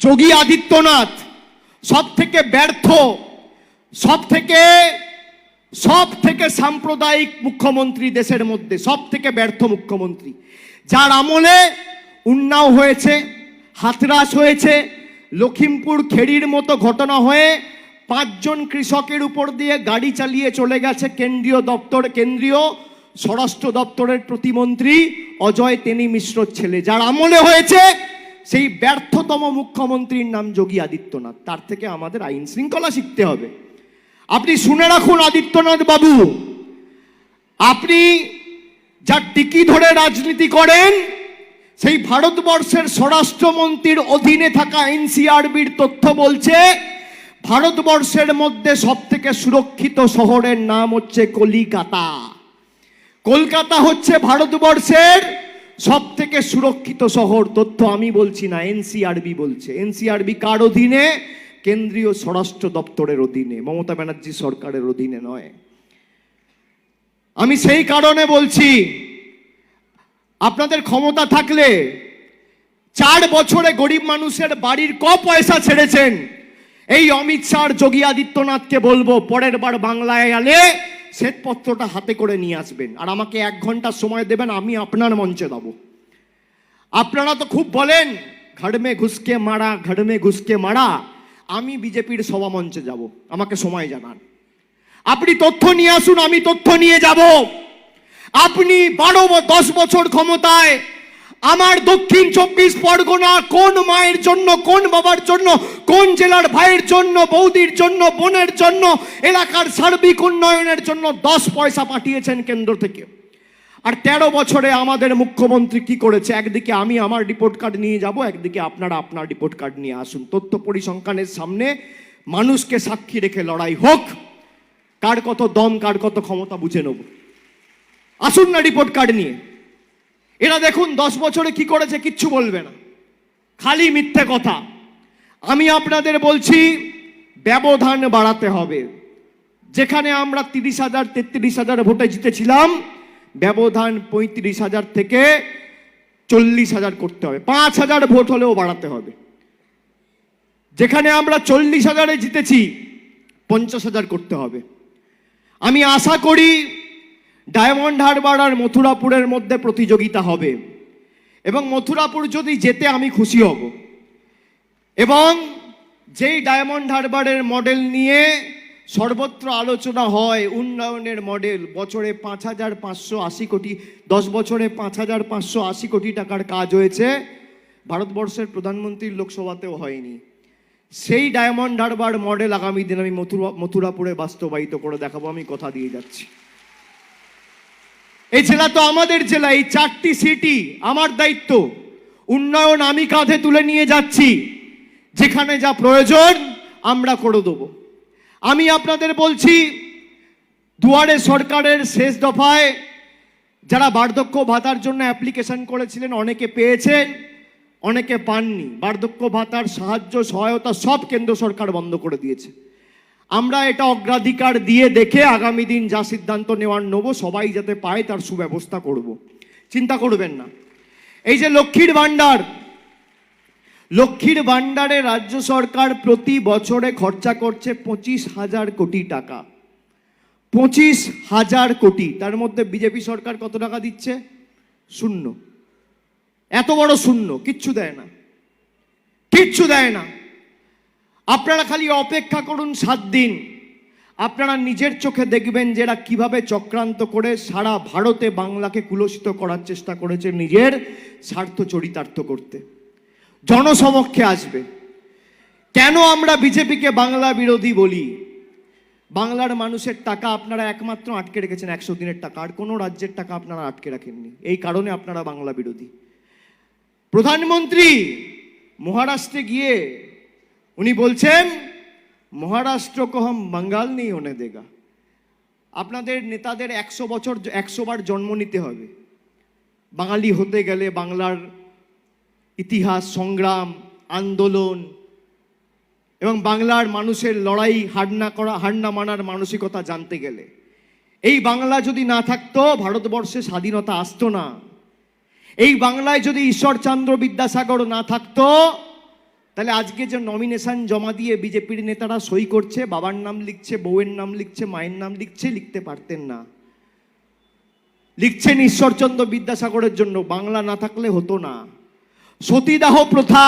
যোগী আদিত্যনাথ সব থেকে ব্যর্থ সব থেকে সব থেকে সাম্প্রদায়িক মুখ্যমন্ত্রী দেশের মধ্যে সব থেকে ব্যর্থ মুখ্যমন্ত্রী। যার আমলে উন্নাও হয়েছে, হাতরাস হয়েছে লখিমপুর খেড়ির মতো ঘটনা হয়ে পাঁচজন কৃষকের উপর দিয়ে গাড়ি চালিয়ে চলে গেছে কেন্দ্রীয় দপ্তর, কেন্দ্রীয় স্বরাষ্ট্র দপ্তরের প্রতিমন্ত্রী অজয় তেনি মিশ্রর ছেলে। যার আমলে হয়েছে সেই ব্যর্থতম মুখ্যমন্ত্রীর নাম যোগী আদিত্যনাথ। তার থেকে আমাদের আইন শৃঙ্খলা শিখতে হবে। আপনি শুনে রাখুন আদিত্যনাথ বাবু, আপনি যা টিকি ধরে রাজনীতি করেন, সেই ভারতবর্ষের স্বরাষ্ট্রমন্ত্রীর অধীনে থাকা এনসিআরবির তথ্য বলছে, ভারতবর্ষের মধ্যে সব থেকে সুরক্ষিত শহরের নাম হচ্ছে কলিকাতা। কলকাতা হচ্ছে ভারতবর্ষের সব থেকে সুরক্ষিত শহর তথ্য আমি বলছি না, এনসিআরবি বলছে। এনসিআরবি কার অধীনে? কেন্দ্রীয় স্বরাষ্ট্র দপ্তরের অধীনে, মমতা ব্যানার্জি সরকারের অধীনে নয়। আমি সেই কারণে বলছি, আপনাদের ক্ষমতা থাকলে চার বছরে গরিব মানুষের বাড়ির ক পয়সা ছেড়েছেন? এই অমিত শাহ যোগী আদিত্যনাথকে বলব, পরের বার বাংলায় আলে শ্বেতপত্রটা হাতে করে নিয়ে আসবেন। আর আমাকে এক ঘণ্টা সময় দেবেন, আমি আপনার মঞ্চে দেব আপনারা তো খুব বলেন, ঘাড়মে ঘুষকে মারা, ঘাড়মে ঘুষকে মারা, আমি বিজেপির সভা মঞ্চে যাব। আমাকে সময় জানান। আপনি তথ্য নিয়ে আসুন, আমি তথ্য নিয়ে যাব। আপনি বারো দশ বছর ক্ষমতায় আমার দক্ষিণ চব্বিশ পরগনা কোন মায়ের জন্য, কোন বাবার জন্য, কোন জেলার ভাইয়ের জন্য, বৌদির জন্য, বোনের জন্য, এলাকার সার্বিক উন্নয়নের জন্য দশ পয়সা পাঠিয়েছেন কেন্দ্র থেকে। আর তেরো বছরে আমাদের মুখ্যমন্ত্রী কি করেছে? একদিকে আমি আমার রিপোর্ট কার্ড নিয়ে যাব, একদিকে আপনারা আপনার রিপোর্ট কার্ড নিয়ে আসুন। তথ্য পরিসংখ্যানের সামনে মানুষকে সাক্ষী রেখে লড়াই হোক, কার কত দম, কার কত ক্ষমতা বুঝে নেব। আসুন না রিপোর্ট কার্ড নিয়ে। এরা দেখুন, দশ বছরে কি করেছে কিচ্ছু বলবে না। খালি মিথ্যে কথা। আমি আপনাদের বলছি, ব্যবধান বাড়াতে হবে। যেখানে আমরা তিরিশ হাজার, তেত্রিশ হাজার ভোটে জিতেছিলাম, ব্যবধান পঁয়ত্রিশ হাজার থেকে চল্লিশ হাজার করতে হবে। পাঁচ হাজার ভোট হলেও বাড়াতে হবে। যেখানে আমরা চল্লিশ হাজারে জিতেছি, পঞ্চাশ হাজার করতে হবে। আমি আশা করি ডায়মন্ড হারবার আর মথুরাপুরের মধ্যে প্রতিযোগিতা হবে। এবং মথুরাপুর যদি যেতে আমি খুশি হব। এবং যেই ডায়মন্ড হারবারের মডেল নিয়ে সর্বত্র আলোচনা হয়, উন্নয়নের মডেল, বছরে পাঁচ হাজার পাঁচশো আশি কোটি, দশ বছরে পাঁচ হাজার পাঁচশো আশি কোটি টাকার কাজ হয়েছে, ভারতবর্ষের প্রধানমন্ত্রীর লোকসভাতেও হয়নি। সেই ডায়মন্ড হারবার মডেল আগামী দিন আমি মথুরা, মথুরাপুরে বাস্তবায়িত করে দেখাবো, আমি কথা দিয়ে যাচ্ছি। এই জেলা তো আমাদের জেলা, এই চারটি সিটি আমার দায়িত্ব। উন্নয়ন আমি কাঁধে তুলে নিয়ে যাচ্ছি। যেখানে যা প্রয়োজন, আমরা করে দেবো। আমি আপনাদের বলছি, দুয়ারে সরকারের শেষ দফায় যারা বার্ধক্য ভাতার জন্য অ্যাপ্লিকেশন করেছিলেন, অনেকে পেয়েছেন, অনেকে পাননি। বার্ধক্য ভাতার সাহায্য, সহায়তা সব কেন্দ্র সরকার বন্ধ করে দিয়েছে। আমরা এটা অগ্রাধিকার দিয়ে দেখে আগামী দিন যা সিদ্ধান্ত নেওয়ার নেব, সবাই যাতে পায় তার সুব্যবস্থা করব। চিন্তা করবেন না। এই যে লক্ষ্মীর ভাণ্ডার, লক্ষ্মীর ভাণ্ডারে রাজ্য সরকার প্রতি বছরে খরচা করছে পঁচিশ হাজার কোটি টাকা। পঁচিশ হাজার কোটি, তার মধ্যে বিজেপি সরকার কত টাকা দিচ্ছে? শূন্য। এত বড় শূন্য, কিচ্ছু দেয় না। কিচ্ছু দেয় না। আপনারা খালি অপেক্ষা করুন সাত দিন। আপনারা নিজের চোখে দেখবেন যে এরা কীভাবে চক্রান্ত করে সারা ভারতে বাংলাকে কুলসিত করার চেষ্টা করেছে নিজের স্বার্থ চরিতার্থ করতে। জনসমক্ষে আসবে। কেন আমরা বিজেপিকে বাংলা বিরোধী বলি? বাংলার মানুষের টাকা আপনারা একমাত্র আটকে রেখেছেন একশো দিনের টাকা, আর কোনো রাজ্যের টাকা আপনারা আটকে রাখেননি। এই কারণে আপনারা বাংলা বিরোধী। প্রধানমন্ত্রী, মহারাষ্ট্রে গিয়ে উনি বলছেন, মহারাষ্ট্র কো হম বাঙ্গাল নেই হনে দেগা। আপনাদের নেতাদের একশো বছর, একশো বার জন্ম নিতে হবে। বাঙালি হতে গেলে বাংলার ইতিহাস, সংগ্রাম, আন্দোলন এবং বাংলার মানুষের লড়াই হার না করা হার না মানার মানসিকতা জানতে গেলে। এই বাংলা যদি না থাকতো, ভারতবর্ষে স্বাধীনতা আসতো না। এই বাংলায় যদি ঈশ্বরচন্দ্র বিদ্যাসাগর না থাকতো তাহলে আজকে যে নমিনেশন জমা দিয়ে বিজেপির নেতারা সই করছে, বাবার নাম লিখছে, বউয়ের নাম লিখছে, মায়ের নাম লিখছে, লিখতে পারতেন না। লিখছেন ঈশ্বরচন্দ্র বিদ্যাসাগরের জন্য, বাংলা না থাকলে হতো না। সতীদাহ প্রথা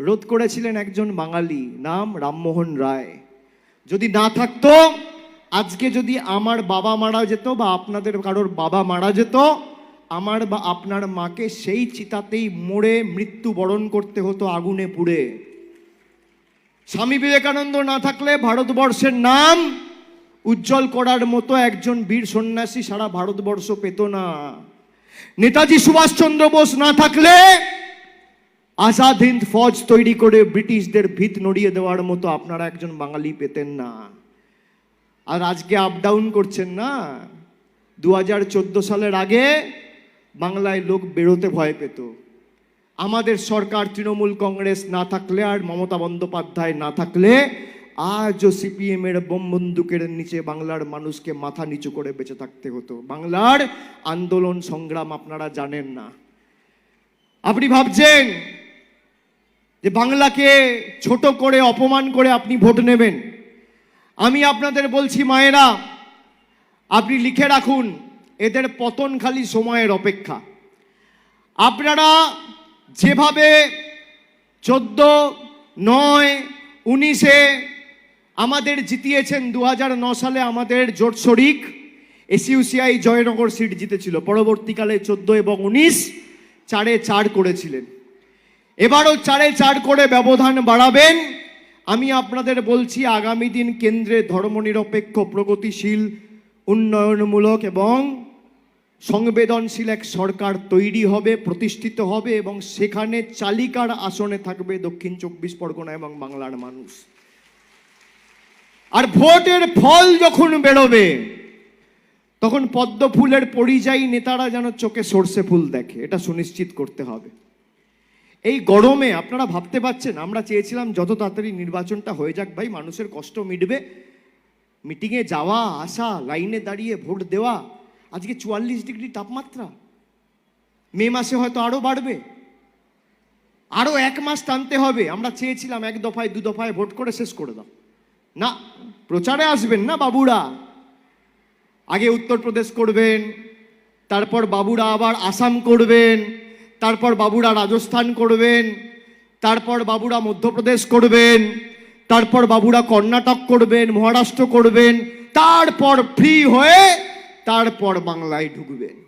রোধ করেছিলেন একজন বাঙালি, নাম রামমোহন রায়। যদি না থাকতো, আজকে যদি আমার বাবা মারা যেত বা আপনাদের কারোর বাবা মারা যেত আমার বা আপনার মাকে সেই চিতাতেই মরে মৃত্যু বরণ করতে হতো আগুনে পুড়ে। স্বামী বিবেকানন্দ না থাকলে ভারতবর্ষের নাম উজ্জ্বল করার মতো একজন বীর সন্ন্যাসী সারা ভারতবর্ষ পেত না। নেতাজি সুভাষচন্দ্র বোস না থাকলে আজাদ হিন্দ ফৌজ তৈরি করে ব্রিটিশদের ভিত নড়িয়ে দেওয়ার মতো আপনারা একজন বাঙালি পেতেন না। আর আজকে আপ ডাউন করছেন না। দু হাজার চোদ্দ সালের আগে বাংলায় লোক বেরোতে ভয় পেত। আমাদের সরকার, তৃণমূল কংগ্রেস না থাকলে আর মমতা বন্দ্যোপাধ্যায় না থাকলে আজও সিপিএম এর বোম বন্দুকের নিচে বাংলার মানুষকে মাথা নিচু করে বেঁচে থাকতে হতো। বাংলার আন্দোলন সংগ্রাম আপনারা জানেন না। আপনি ভাবছেন যে বাংলাকে ছোট করে, অপমান করে আপনি ভোট নেবেন। আমি আপনাদের বলছি, মায়েরা, আপনি লিখে রাখুন এদের পতন খালি সময়ের অপেক্ষা। আপনারা যেভাবে চোদ্দ, নয়, উনিশে আমাদের জিতিয়েছেন দু সালে আমাদের জোট শরিক, এসইউসিআই জয়নগর সিট জিতেছিল। পরবর্তীকালে চোদ্দ এবং উনিশ চারে চার করেছিলেন। এবারও চারে চার করে ব্যবধান বাড়াবেন। আমি আপনাদের বলছি, আগামী দিন কেন্দ্রে ধর্মনিরপেক্ষ, প্রগতিশীল, উন্নয়নমূলক এবং সংবেদনশীল এক সরকার তৈরি হবে, প্রতিষ্ঠিত হবে এবং সেখানে চালিকার আসনে থাকবে দক্ষিণ চব্বিশ পরগনা এবং বাংলার মানুষ। আর ভোটের ফল যখন বেরোবে, তখন পদ্ম ফুলের পরিযায়ী নেতারা যেন চোখে সর্ষে ফুল দেখে, এটা সুনিশ্চিত করতে হবে। এই গরমে আপনারা ভাবতে পারছেন, আমরা চেয়েছিলাম যত তাড়াতাড়ি নির্বাচনটা হয়ে যাক, ভাই, মানুষের কষ্ট মিটবে। মিটিংয়ে যাওয়া, আসা, লাইনে দাঁড়িয়ে ভোট দেওয়া আজকে চুয়াল্লিশ ডিগ্রি তাপমাত্রা। মে মাসে হয়তো আরও বাড়বে। আরও এক মাস টানতে হবে। আমরা চেয়েছিলাম এক দফায়, দু দফায় ভোট করে শেষ করে দাও। না, প্রচারে আসবেন না বাবুরা। আগে উত্তরপ্রদেশ করবেন, তারপর বাবুরা আবার আসাম করবেন, তারপর বাবুরা রাজস্থান করবেন, তারপর বাবুরা মধ্যপ্রদেশ করবেন, তারপর বাবুরা কর্ণাটক করবেন, মহারাষ্ট্র করবেন, তারপর ফ্রি হয়ে তারপর বাংলায় ঢুকবেন।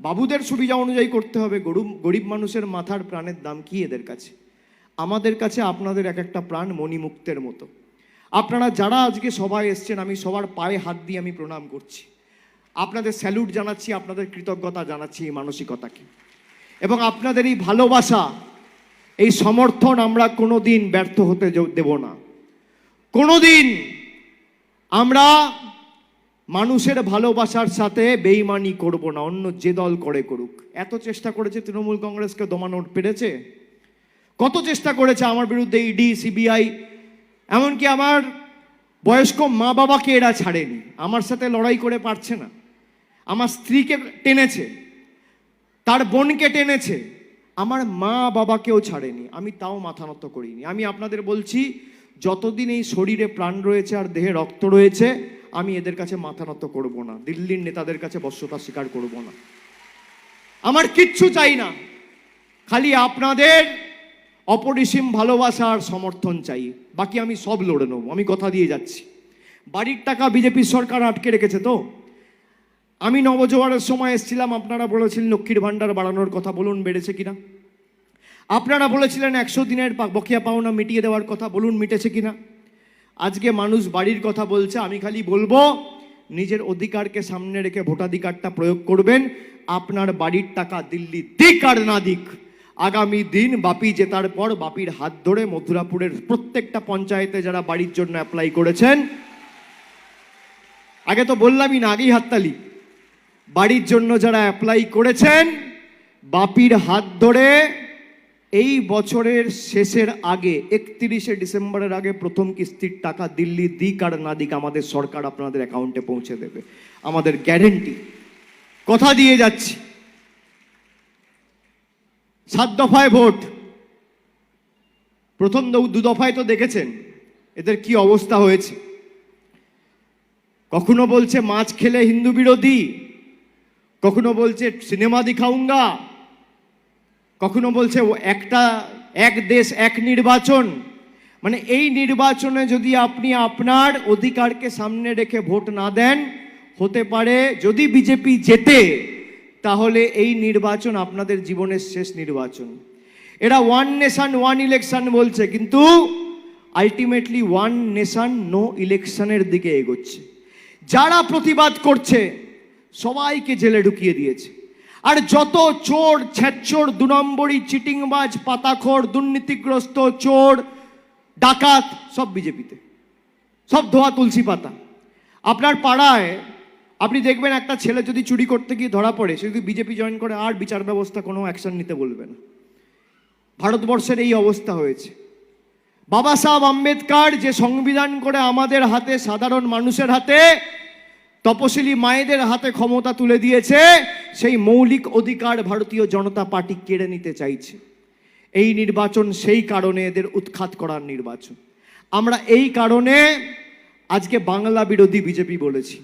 বাবুদের সুবিধা অনুযায়ী করতে হবে। গরু গরিব মানুষের মাথার প্রাণের দাম কি এদের কাছে? আমাদের কাছে আপনাদের এক একটা প্রাণ মণিমুক্তের মতো। আপনারা যারা আজকে সবাই এসছেন, আমি সবার পায়ে হাত দিয়ে আমি প্রণাম করছি। আপনাদের স্যালুট জানাচ্ছি, আপনাদের কৃতজ্ঞতা জানাচ্ছি এই মানসিকতাকে। এবং আপনাদের এই ভালোবাসা, এই সমর্থন আমরা কোনো দিন ব্যর্থ হতে দেব না। কোনো দিন আমরা মানুষের ভালোবাসার সাথে বেইমানি করব না, অন্য যে দল করে করুক। এত চেষ্টা করেছে তৃণমূল কংগ্রেসকে দমানোর পেরেছে? কত চেষ্টা করেছে আমার বিরুদ্ধে ইডি, সিবিআই? এমনকি আমার বয়স্ক মা বাবাকে এরা ছাড়েনি। আমার সাথে লড়াই করে পারছে না। আমার স্ত্রীকে টেনেছে। তার বোনকে টেনেছে। আমার মা বাবাকেও ছাড়েনি। আমি তাও মাথা নত করিনি। আমি আপনাদের বলছি, যতদিন এই শরীরে প্রাণ রয়েছে আর দেহে রক্ত রয়েছে আমি এদের কাছে মাথা নত করব না। দিল্লির নেতাদের কাছে বশ্যতা স্বীকার করব না। আমার কিচ্ছু চাই না। খালি আপনাদের অপরিসীম ভালোবাসা আর সমর্থন চাই। বাকি আমি সব লড়ে নেব। আমি কথা দিয়ে যাচ্ছি। বাড়ির টাকা বিজেপির সরকার আটকে রেখেছে তো? আমি নবজোয়ারের সময় এসেছিলাম। আপনারা বলেছিলেন লক্ষ্মীর ভাণ্ডার বাড়ানোর কথা। বলুন, বেড়েছে কিনা? আপনারা বলেছিলেন একশো দিনের বকেয়া পাওনা মিটিয়ে দেওয়ার কথা। বলুন, মিটেছে কিনা? আজকে মানুষ বাড়ির কথা বলছে, আমি খালি বলব, নিজের অধিকারকে সামনে রেখে ভোটাধিকারটা প্রয়োগ করবেন, আপনার বাড়ির টাকা দিল্লি দিক আর না দিক। আগামী দিন বাপি জেতার পর বাপির হাত ধরে মথুরাপুরের প্রত্যেকটা পঞ্চায়েতে যারা বাড়ির জন্য অ্যাপ্লাই করেছেন, আগে তো বললামই না, আগেই হাততালি। বাড়ির জন্য যারা অ্যাপ্লাই করেছেন, বাপির হাত ধরে এই বছরের শেষের আগে, একত্রিশে ডিসেম্বরের আগে প্রথম কিস্তির টাকা দিল্লি দিক আর না দিক আমাদের সরকার আপনাদের অ্যাকাউন্টে পৌঁছে দেবে। আমাদের গ্যারেন্টি। কথা দিয়ে যাচ্ছি। সাত দফায় ভোট। প্রথম দু- দফায় তো দেখেছেন, এদের কি অবস্থা হয়েছে। কখনো বলছে মাছ খেলে হিন্দু বিরোধী, কখনো বলছে সিনেমা দিখাউঙ্গা কখনো বলছে একটা, এক দেশ, এক নির্বাচন। মানে এই নির্বাচনে যদি আপনি আপনার অধিকারকে সামনে রেখে ভোট না দেন, হতে পারে যদি বিজেপি জেতে, তাহলে এই নির্বাচন আপনাদের জীবনের শেষ নির্বাচন। এরা ওয়ান নেশান ওয়ান ইলেকশন বলছে, কিন্তু আলটিমেটলি ওয়ান নেশান নো ইলেকশনের দিকে এগোচ্ছে। যারা প্রতিবাদ করছে, সবাইকে জেলে ঢুকিয়ে দিয়েছে। আর যত চোর ছ্যাচোর দু নম্বরই চিটিংবাজ, পাতাখোর, দুর্নীতিগ্রস্ত চোর, ডাকাত, সব বিজেপিতে। সব ধোয়া তুলসী পাতা। আপনার পাড়ায় আপনি দেখবেন একটা ছেলে যদি চুরি করতে গিয়ে ধরা পড়ে, সে যদি বিজেপি জয়েন করে, আর বিচার ব্যবস্থা কোনো অ্যাকশন নিতে বলবে না। ভারতবর্ষের এই অবস্থা হয়েছে। বাবা সাহেব আম্বেদকর যে সংবিধান করে আমাদের হাতে, সাধারণ মানুষের হাতে তপশিলি মায়েদের হাতে ক্ষমতা তুলে দিয়েছে, সেই মৌলিক অধিকার ভারতীয় জনতা পার্টি কেড়ে নিতে চাইছে। এই নির্বাচন সেই কারণে এদের উৎখাত করার নির্বাচন। আমরা এই কারণে আজকে বাংলা বিরোধী বিজেপি বলেছি।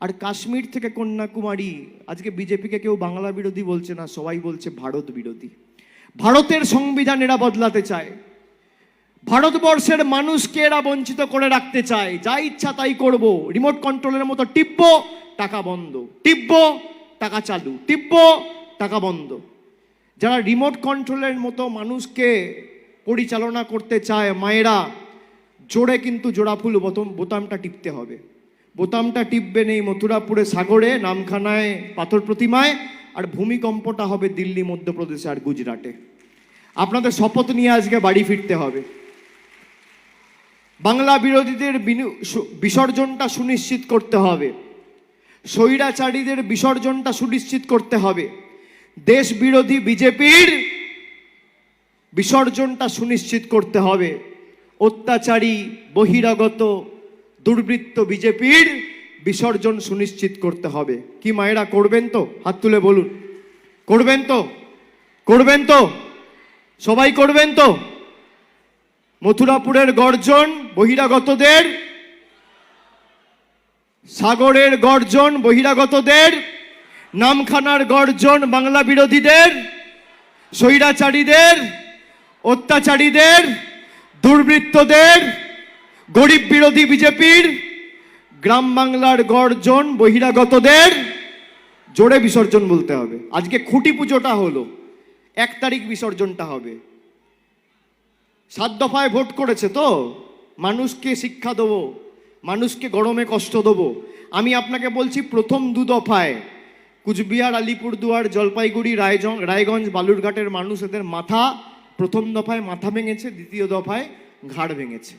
আর কাশ্মীর থেকে কন্যাকুমারী, আজকে বিজেপিকে কেউ বাংলা বিরোধী বলছে না, সবাই বলছে ভারত বিরোধী। ভারতের সংবিধান এরা বদলাতে চায়। ভারতবর্ষের মানুষকে এরা বঞ্চিত করে রাখতে চায়। যা ইচ্ছা তাই করব। রিমোট কন্ট্রোলের মতো টিপবো, টাকা বন্ধ। টিপবো, টাকা চালু। টিপবো, টাকা বন্ধ। যারা রিমোট কন্ট্রোলের মতো মানুষকে পরিচালনা করতে চায়, মায়েরা, জোরে কিন্তু জোড়াফুল বোতাম, বোতামটা টিপতে হবে। বোতামটা টিপবেন এই মথুরাপুরে সাগরে, নামখানায় পাথর প্রতিমায়, আর ভূমিকম্পটা হবে দিল্লি, মধ্যপ্রদেশে আর গুজরাটে। আপনাদের শপথ নিয়ে আজকে বাড়ি ফিরতে হবে। বাংলা বিরোধীদের বিসর্জনটা সুনিশ্চিত করতে হবে। স্বৈরাচারীদের বিসর্জনটা সুনিশ্চিত করতে হবে। দেশ বিরোধী বিজেপির বিসর্জনটা সুনিশ্চিত করতে হবে। অত্যাচারী, বহিরাগত, দুর্বৃত্ত বিজেপির বিসর্জন সুনিশ্চিত করতে হবে। কি মায়েরা, করবেন তো? হাত তুলে বলুন। করবেন তো? করবেন তো? সবাই করবেন তো? মথুরাপুরের গর্জন বহিরাগতদের, সাগরের গর্জন বহিরাগতদের, নামখানার গর্জন বাংলা বিরোধীদের, স্বৈরাচারীদের, অত্যাচারীদের, দুর্বৃত্তদের, গরিব বিরোধী বিজেপির, গ্রাম বাংলার গর্জন বহিরাগতদের, জোরে বিসর্জন বলতে হবে। আজকে খুঁটি পুজোটা হলো, এক তারিখ বিসর্জনটা হবে। সাত দফায় ভোট করেছে তো? মানুষকে শিক্ষা দেবো, মানুষকে গরমে কষ্ট দেবো। আমি আপনাকে বলছি প্রথম দু দফায় কুচবিহার, আলিপুরদুয়ার, জলপাইগুড়ি রায়জং রায়গঞ্জ, বালুরঘাটের মানুষ এদের মাথা প্রথম দফায় মাথা ভেঙেছে, দ্বিতীয় দফায় ঘাড় ভেঙেছে।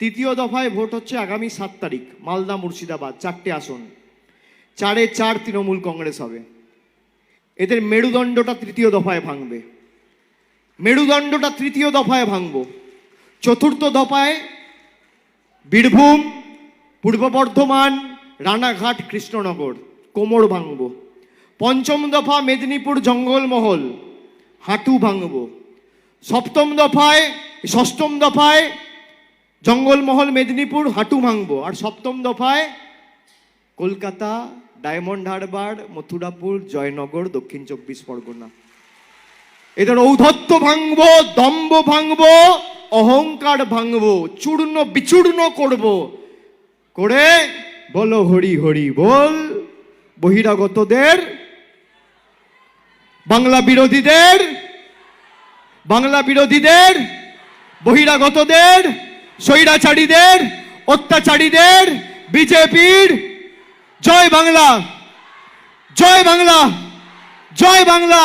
তৃতীয় দফায় ভোট হচ্ছে আগামী সাত তারিখ, মালদা, মুর্শিদাবাদ, চারটে আসন। চারে চার তৃণমূল কংগ্রেস হবে। এদের মেরুদণ্ডটা তৃতীয় দফায় ভাঙবে। মেরুদণ্ডটা তৃতীয় দফায় ভাঙব। চতুর্থ দফায় বীরভূম, পূর্ব বর্ধমান, রানাঘাট, কৃষ্ণনগর, কোমর ভাঙব। পঞ্চম দফা মেদিনীপুর জঙ্গলমহল হাঁটু ভাঙব। সপ্তম দফায়, ষষ্ঠম দফায় জঙ্গলমহল মেদিনীপুর, হাঁটু ভাঙব। আর সপ্তম দফায় কলকাতা, ডায়মন্ড হারবার, মথুরাপুর, জয়নগর, দক্ষিণ চব্বিশ পরগনা। এদের ঔদ্ধত্য ভাঙব, দম্ভ ভাঙব, অহংকার ভাঙব, চূর্ণ বিচূর্ণ করব। করে বলো হরি হরি বল, বহিরাগতদের, বাংলা বিরোধীদের বাংলা বিরোধীদের, বহিরাগতদের, স্বৈরাচারীদের, অত্যাচারীদের, বিজেপির, জয় বাংলা জয় বাংলা জয় বাংলা।